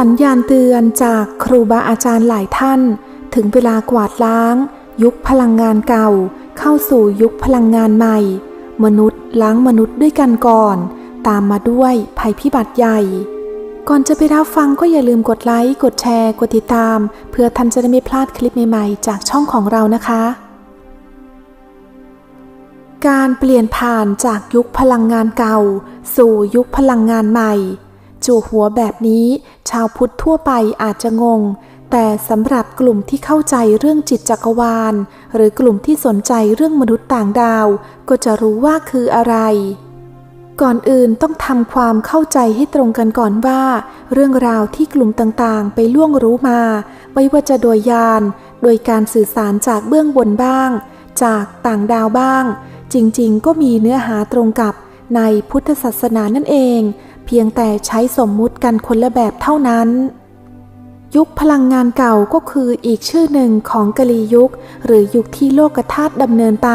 สัญญาณเตือนจากครูบาอาจารย์หลายท่าน ถึงเวลากวาดล้าง ยุคพลังงานเก่า เข้าสู่ยุคพลังงานใหม่ มนุษย์ล้างมนุษย์ด้วยกันก่อน ตามมาด้วยภัยพิบัติใหญ่ ก่อนจะไปรับฟังก็อย่าลืมกดไลค์ กดแชร์ กดติดตาม เพื่อท่านจะได้ไม่พลาดคลิปใหม่ๆ จากช่องของเรานะคะ การเปลี่ยนผ่านจากยุคพลังงานเก่า สู่ยุคพลังงานใหม่ จู่หัวแบบนี้ ชาวพุทธทั่วไปอาจจะงง แต่สำหรับกลุ่มที่เข้าใจเรื่องจิตจักรวาล หรือกลุ่มที่สนใจเรื่องมนุษย์ต่างดาว ก็จะรู้ว่าคืออะไร ก่อนอื่นต้องทำความเข้าใจให้ตรงกันก่อนว่า เรื่องราวที่กลุ่มต่างๆ ไปล่วงรู้มา ไม่ว่าจะโดยยาน โดยการสื่อสารจากเบื้องบนบ้าง จากต่างดาวบ้าง จริงๆ ก็มีเนื้อหาตรงกับในพุทธศาสนานั่นเอง พียงแต่ใช้สมมุติกันคนละแบบเท่านั้น ยุคพลังงานเก่าก็คืออีกชื่อหนึ่งของกะลียุค หรือยุคที่โลกธาตุดำเนินไป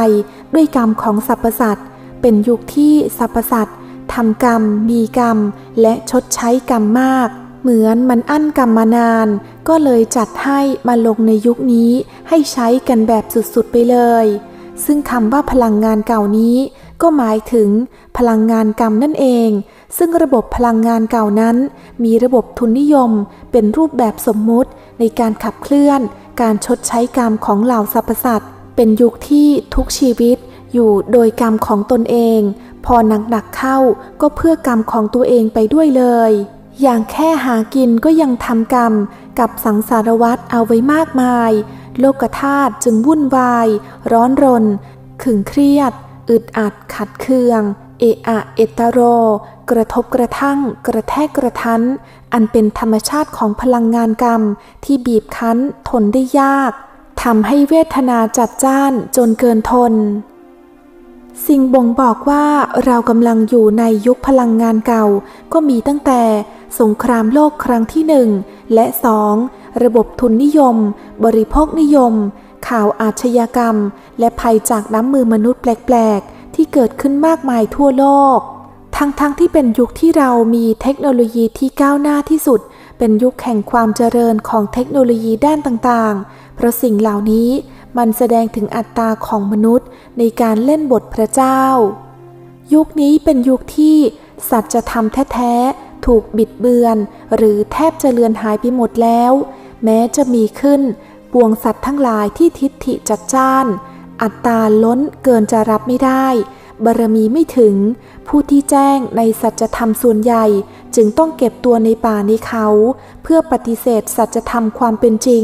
ด้วยกรรมของสรรพสัตว์เป็นยุคที่สรรพสัตว์ทำกรรม มีกรรม และชดใช้กรรมมาก เหมือนมันอั้นกรรมมานาน ก็เลยจัดให้มาลงในยุคนี้ให้ใช้กันแบบสุดๆไปเลย ซึ่งคำว่าพลังงานเก่านี้ ก็หมายถึงพลังงานกรรมนั่นเอง ซึ่งระบบพลังงานเก่านั้น มีระบบทุนนิยม เป็นรูปแบบสมมุติในการขับเคลื่อน การชดใช้กรรมของเหล่าสรรพสัตว์เป็นยุคที่ทุกชีวิตอยู่โดยกรรมของตนเอง พอหนักๆเข้าก็เพื่อกรรมของตัวเองไปด้วยเลย อย่างแค่หากินก็ยังทำกรรมกับสังสารวัตรเอาไว้มากมาย โลกธาตุจึงวุ่นวาย ร้อนรน ขึงเครียด อึดอัดขัดเคือง เอะอะเอตโร กระทบกระทั่ง กระแทกกระทัน อันเป็นธรรมชาติของพลังงานกรรม ที่บีบคั้นทนได้ยากทำให้เวทนาจัดจ้านจนเกินทน สิ่งบ่งบอกว่าเรากำลังอยู่ในยุคพลังงานเก่า ก็มีตั้งแต่ สงครามโลกครั้งที่หนึ่งและสองระบบทุนนิยม บริโภคนิยม ข่าวอาชญากรรม และภัยจากน้ำมือมนุษย์แปลกๆ ที่เกิดขึ้นมากมายทั่วโลก ทั้งๆทที่เป็นยุคที่เรามีเทคโนโลยีที่ก้าวหน้าที่สุด เป็นยุคแห่งความเจริญของเทคโนโลยีด้านต่างๆ เพราะสิ่งเหล่านี้มันแสดงถึงอัตราของมนุษย์ในการเล่นบทพระเจ้า ยุคนี้เป็นยุคที่สัจธรรมแท้ๆ ถูกบิดเบือน หรือแทบจะเลือนหายไปหมดแล้ว แม้จะมีขึ้นปวงสัตว์ทั้งหลายที่ทิฏฐิจัดจ้าน อัตราล้นเกินจะรับไม่ได้ บารมีไม่ถึง ผู้ที่แจ้งในสัจธรรมส่วนใหญ่ จึงต้องเก็บตัวในป่าในเขา เพื่อปฏิเสธสัจธรรมความเป็นจริง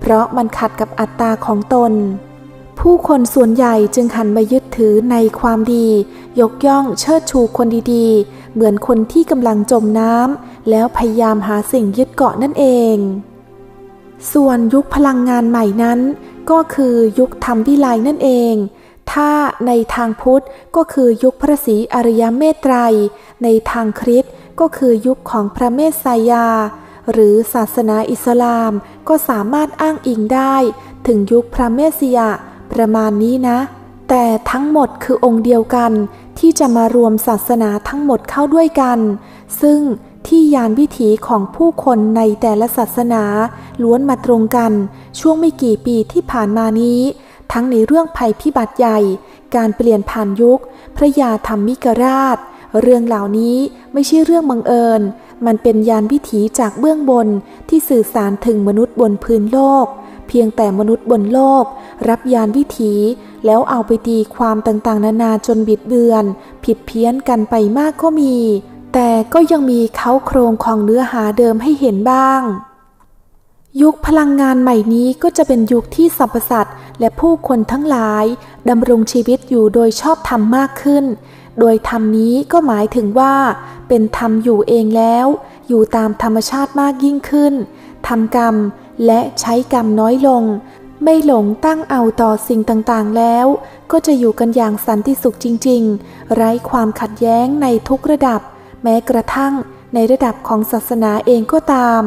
เพราะมันขัดกับอัตตาของตน ผู้คนส่วนใหญ่จึงหันมายึดถือในความดี ยกย่องเชิดชูคนดีๆ เหมือนคนที่กำลังจมน้ำแล้วพยายามหาสิ่งยึดเกาะนั่นเองส่วนยุคพลังงานใหม่นั้น ก็คือยุคธรรมวิไลนั่นเอง ถ้าในทางพุทธก็คือยุคพระศรีอริยเมตไตร ในทางคริสต์ก็คือยุคของพระเมสสายา หรือศาสนาอิสลามก็สามารถอ้างอิงได้ ถึงยุคพระเมสสิยะประมาณนี้นะ แต่ทั้งหมดคือองค์เดียวกันที่จะมารวมศาสนาทั้งหมดเข้าด้วยกัน ซึ่ง ที่ยานวิถีของผู้คนในแต่ละศาสนา ล้วนมาตรงกัน ช่วงไม่กี่ปีที่ผ่านมานี้ ทั้งในเรื่องภัยพิบัติใหญ่ การเปลี่ยนผ่านยุค พระยาธรรมิกราช เรื่องเหล่านี้ไม่ใช่เรื่องบังเอิญ มันเป็นยานวิถีจากเบื้องบนที่สื่อสารถึงมนุษย์บนพื้นโลก เพียงแต่มนุษย์บนโลก รับยานวิถีแล้วเอาไปตีความต่างๆ นานาจนบิดเบือน ผิดเพี้ยนกันไปมากก็มี แต่ก็ยังมีเขาโครงของเนื้อหาเดิมให้เห็นบ้าง ยุคพลังงานใหม่นี้ก็จะเป็นยุคที่สรรพสัตว์และผู้คนทั้งหลายดำรงชีวิตอยู่โดยชอบธรรมมากขึ้น โดยธรรมนี้ก็หมายถึงว่า เป็นธรรมอยู่เองแล้ว อยู่ตามธรรมชาติมากยิ่งขึ้นทำกรรมและใช้กรรมน้อยลง ไม่หลงตั้งเอาต่อสิ่งต่างๆแล้ว ก็จะอยู่กันอย่างสันติสุขจริง ๆ ไร้ความขัดแย้งในทุกระดับ แม้กระทั่งในระดับของศาสนาเองก็ตาม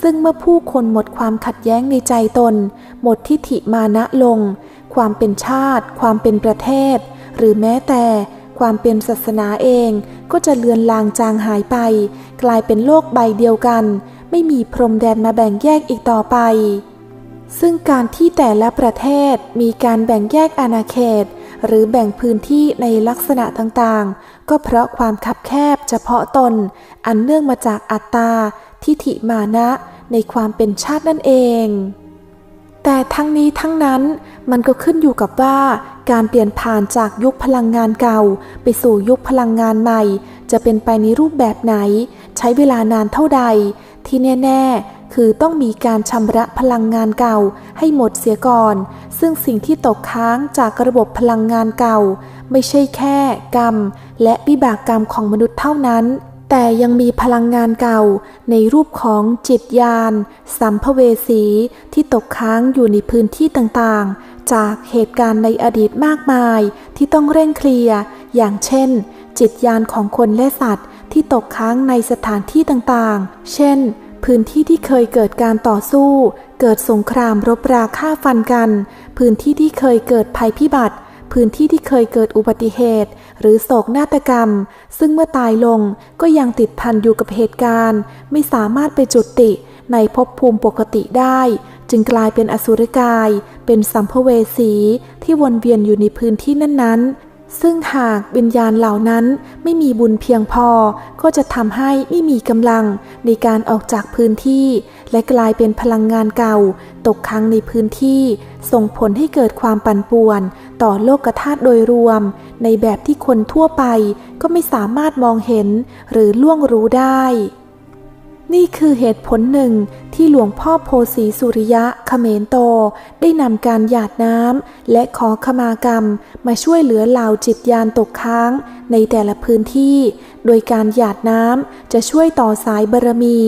ซึ่งเมื่อผู้คนหมดความขัดแย้งในใจตน หมดทิฐิมานะลง ความเป็นชาติ ความเป็นประเทศ หรือแม้แต่ความเป็นศาสนาเองก็จะเลือนลางจางหายไป กลายเป็นโลกใบเดียวกัน ไม่มีพรมแดนมาแบ่งแยกอีกต่อไป ซึ่งการที่แต่ละประเทศมีการแบ่งแยกอาณาเขต หรือแบ่งพื้นที่ในลักษณะต่างๆ ก็เพราะความคับแคบเฉพาะตน อันเนื่องมาจากอัตตา ทิฏฐิมานะในความเป็นชาตินั่นเองแต่ทั้งนี้ทั้งนั้นมันก็ขึ้นอยู่กับว่า การเปลี่ยนผ่านจากยุคพลังงานเก่า ไปสู่ยุคพลังงานใหม่ จะเป็นไปในรูปแบบไหน ใช้เวลานานเท่าใด ที่แน่ ๆ คือต้องมีการชำระพลังงานเก่าให้หมดเสียก่อน ซึ่งสิ่งที่ตกค้างจากระบบพลังงานเก่า ไม่ใช่แค่กรรม และวิบากกรรมของมนุษย์เท่านั้น แต่ยังมีพลังงานเก่า ในรูปของจิตยานสัมภเวสีที่ตกค้างอยู่ในพื้นที่ต่างๆ จากเหตุการณ์ในอดีตมากมายที่ต้องเร่งเคลียร์อย่างเช่น จิตยานของคนและสัตว์ที่ตกค้างในสถานที่ต่างๆ เช่น พื้นที่ที่เคยเกิดการต่อสู้ เกิดสงครามรบราฆ่าฟันกัน พื้นที่ที่เคยเกิดภัยพิบัติ พื้นที่ที่เคยเกิดอุบัติเหตุ หรือโศกนาฏกรรม ซึ่งเมื่อตายลงก็ยังติดพันอยู่กับเหตุการณ์ ไม่สามารถไปจุติในภพภูมิปกติได้ จึงกลายเป็นอสุรกาย เป็นสัมภเวสีที่วนเวียนอยู่ในพื้นที่นั้นๆ ซึ่งหากวิญญาณเหล่านั้นไม่มีบุญเพียงพอ ก็จะทำให้ไม่มีกำลังในการออกจากพื้นที่ และกลายเป็นพลังงานเก่า ตกค้างในพื้นที่ ส่งผลให้เกิดความปั่นป่วน ต่อโลกธาตุโดยรวม ในแบบที่คนทั่วไปก็ไม่สามารถมองเห็นหรือล่วงรู้ได้ นี่คือเหตุผลหนึ่งที่หลวงพ่อโพสีสุริยะเขมรโต ได้นำการหยาดน้ำและขอขมากรรม มาช่วยเหลือเหล่าจิตยานตกค้าง ในแต่ละพื้นที่ โดยการหยาดน้ำจะช่วยต่อสายบารมี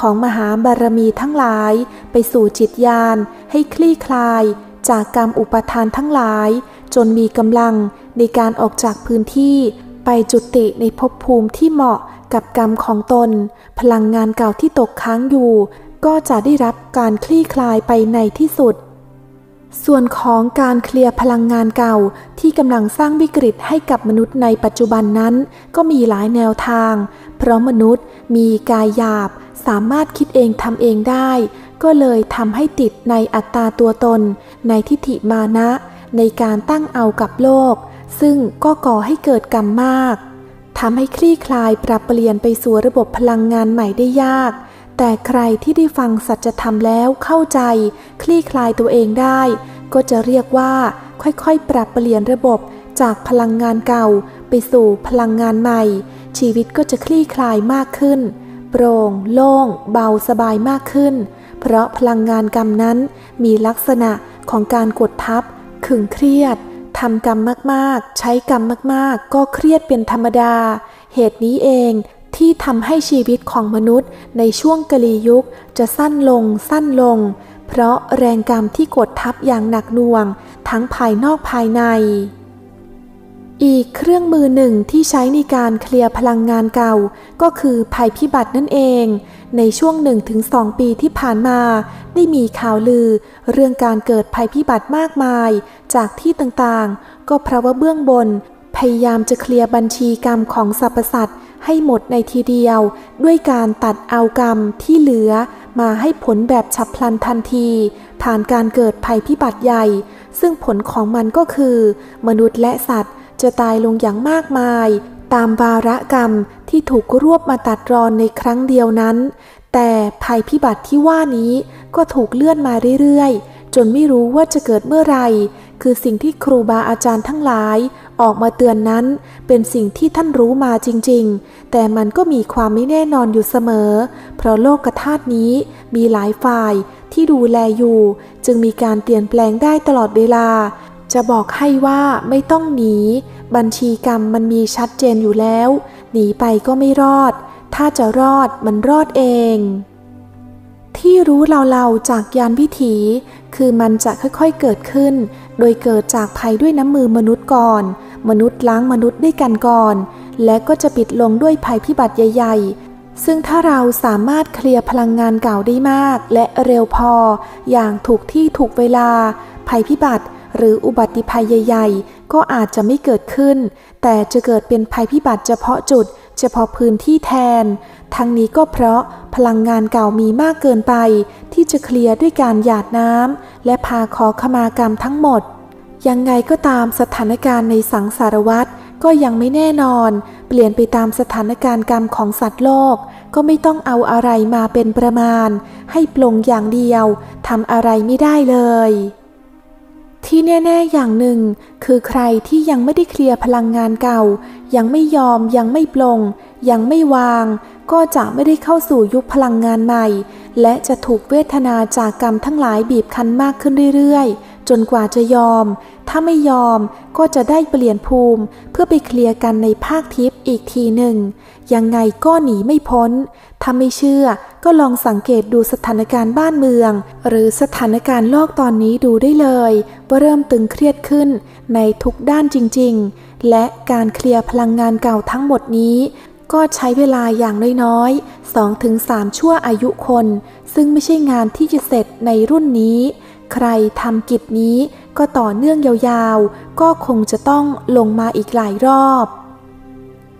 ของมหาบารมีทั้งหลาย ไปสู่จิตยานให้คลี่คลาย จากกรรมอุปทานทั้งหลาย จนมีกำลังในการออกจากพื้นที่ ไปจุติในภพภูมิที่เหมาะ กับกรรมของตน พลังงานเก่าที่ตกค้างอยู่ ก็จะได้รับการคลี่คลายไปในที่สุด ส่วนของการเคลียร์พลังงานเก่าที่กำลังสร้างวิกฤตให้กับมนุษย์ในปัจจุบันนั้น ก็มีหลายแนวทาง เพราะมนุษย์มีกายหยาบ สามารถคิดเองทำเองได้ ก็เลยทำให้ติดในอัตตาตัวตน ในทิฏฐิมานะ ในการตั้งเอากับโลก ซึ่งก็ก่อให้เกิดกรรมมาก ทำให้คลี่คลายปรับเปลี่ยนไปสู่ระบบพลังงานใหม่ได้ยาก แต่ใครที่ได้ฟังสัจธรรมแล้วเข้าใจ คลี่คลายตัวเองได้ ก็จะเรียกว่าค่อยๆ ปรับเปลี่ยนระบบจากพลังงานเก่า ไปสู่พลังงานใหม่ ชีวิตก็จะคลี่คลายมากขึ้น โปร่ง โล่ง เบาสบายมากขึ้น เพราะพลังงานกรรมนั้นมีลักษณะของการกดทับขึงเครียด ทำกรรมมากๆ ใช้กรรมมากๆ ก็เครียดเป็นธรรมดา เหตุนี้เองที่ทำให้ชีวิตของมนุษย์ในช่วงกลียุคจะสั้นลงสั้นลง เพราะแรงกรรมที่กดทับอย่างหนักหน่วง ทั้งภายนอกภายใน อีกเครื่องมือหนึ่งที่ใช้ในการเคลียร์พลังงานเก่า ก็คือภัยพิบัตินั่นเอง ในช่วง 1-2 ปีที่ผ่านมา ได้มีข่าวลือ เรื่องการเกิดภัยพิบัติมากมาย จากที่ต่างๆ ก็เพราะว่าเบื้องบน พยายามจะเคลียร์บัญชีกรรมของสรรพสัตว์ให้หมดในทีเดียว ด้วยการตัดเอากรรมที่เหลือ มาให้ผลแบบฉับพลันทันที ผ่านการเกิดภัยพิบัติใหญ่ ซึ่งผลของมันก็คือ มนุษย์และสัตว์ จะตายลงอย่างมากมาย ตามวาระกรรมที่ถูกรวบมาตัดรอนในครั้งเดียวนั้น แต่ภัยพิบัติที่ว่านี้ก็ถูกเลื่อนมาเรื่อยๆ จนไม่รู้ว่าจะเกิดเมื่อไหร่คือสิ่งที่ครูบาอาจารย์ทั้งหลาย ออกมาเตือนนั้น เป็นสิ่งที่ท่านรู้มาจริง ๆ แต่มันก็มีความไม่แน่นอนอยู่เสมอ เพราะโลกธาตุนี้มีหลายฝ่ายที่ดูแลอยู่ จึงมีการเปลี่ยนแปลงได้ตลอดเวลา จะบอกให้ว่าไม่ต้องหนี บัญชีกรรมมันมีชัดเจนอยู่แล้ว หนีไปก็ไม่รอด ถ้าจะรอดมันรอดเอง ที่รู้เราๆจากยานวิถี คือมันจะค่อยๆเกิดขึ้น โดยเกิดจากภัยด้วยน้ำมือมนุษย์ก่อน มนุษย์ล้างมนุษย์ด้วยกันก่อน และก็จะปิดลงด้วยภัยพิบัติใหญ่ ๆ ซึ่งถ้าเราสามารถเคลียร์พลังงานเก่าได้มาก และเร็วพอ อย่างถูกที่ถูกเวลา ภัยพิบัติ หรืออุบัติภัยใหญ่ๆ ก็อาจจะไม่เกิดขึ้น แต่จะเกิดเป็นภัยพิบัติเฉพาะจุด เฉพาะพื้นที่แทน ทั้งนี้ก็เพราะพลังงานเก่ามีมากเกินไป ที่จะเคลียร์ด้วยการหยาดน้ำและพาขอขมากรรมทั้งหมด ยังไงก็ตามสถานการณ์ในสังสารวัตรก็ยังไม่แน่นอน เปลี่ยนไปตามสถานการณ์กรรมของสัตว์โลก ก็ไม่ต้องเอาอะไรมาเป็นประมาณ ให้ปลงอย่างเดียวทำอะไรไม่ได้เลย ที่แน่ ๆ อย่างหนึ่ง คือใครที่ยังไม่ได้เคลียร์พลังงานเก่า ยังไม่ยอมยังไม่ปลง ยังไม่วาง ก็จะไม่ได้เข้าสู่ยุคพลังงานใหม่ และจะถูกเวทนาจากกรรมทั้งหลายบีบคั้นมากขึ้นเรื่อยๆ จนกว่าจะยอม ถ้าไม่ยอมก็จะได้เปลี่ยนภูมิ เพื่อไปเคลียร์กันในภาคทิพย์อีกทีหนึ่ง ยังไงก็หนีไม่พ้น ถ้าไม่เชื่อ ก็ลองสังเกตดูสถานการณ์บ้านเมือง หรือสถานการณ์โลกตอนนี้ดูได้เลยว่าเริ่มตึงเครียดขึ้นในทุกด้านจริง ๆ และการเคลียร์พลังงานเก่าทั้งหมดนี้ ก็ใช้เวลาอย่างน้อยๆ 2-3 ชั่วอายุคน ซึ่งไม่ใช่งานที่จะเสร็จในรุ่นนี้ ใครทำกิจนี้ก็ต่อเนื่องยาวๆ ก็คงจะต้องลงมาอีกหลายรอบ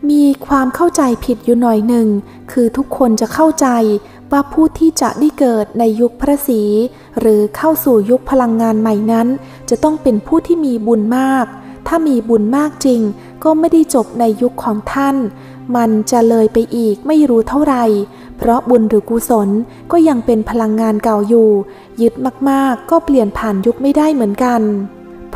มีความเข้าใจผิดอยู่หน่อยหนึ่ง คือทุกคนจะเข้าใจว่าผู้ที่จะได้เกิดในยุคพระศรีหรือเข้าสู่ยุคพลังงานใหม่นั้น จะต้องเป็นผู้ที่มีบุญมาก ถ้ามีบุญมากจริง ก็ไม่ได้จบในยุคของท่าน มันจะเลยไปอีกไม่รู้เท่าไหร่ เพราะบุญหรือกุศลก็ยังเป็นพลังงานเก่าอยู่ ยึดมากๆ ก็เปลี่ยนผ่านยุคไม่ได้เหมือนกัน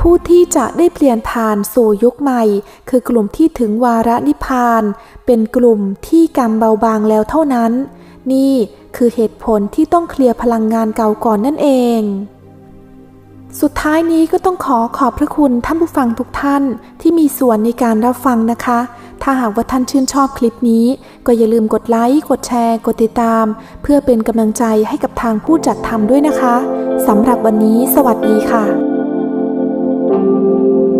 ผู้ที่จะได้เปลี่ยนผ่านสู่ยุคใหม่ คือกลุ่มที่ถึงวาระนิพพาน เป็นกลุ่มที่กรรมเบาบางแล้วเท่านั้น นี่คือเหตุผลที่ต้องเคลียร์พลังงานเก่าก่อนนั่นเอง สุดท้ายนี้ก็ต้องขอขอบพระคุณท่านผู้ฟังทุกท่านที่มีส่วนในการรับฟังนะคะ ถ้าหากว่าท่านชื่นชอบคลิปนี้ ก็อย่าลืมกดไลค์ กดแชร์ กดติดตาม เพื่อเป็นกำลังใจให้กับทางผู้จัดทำด้วยนะคะสำหรับวันนี้ สวัสดีค่ะ Música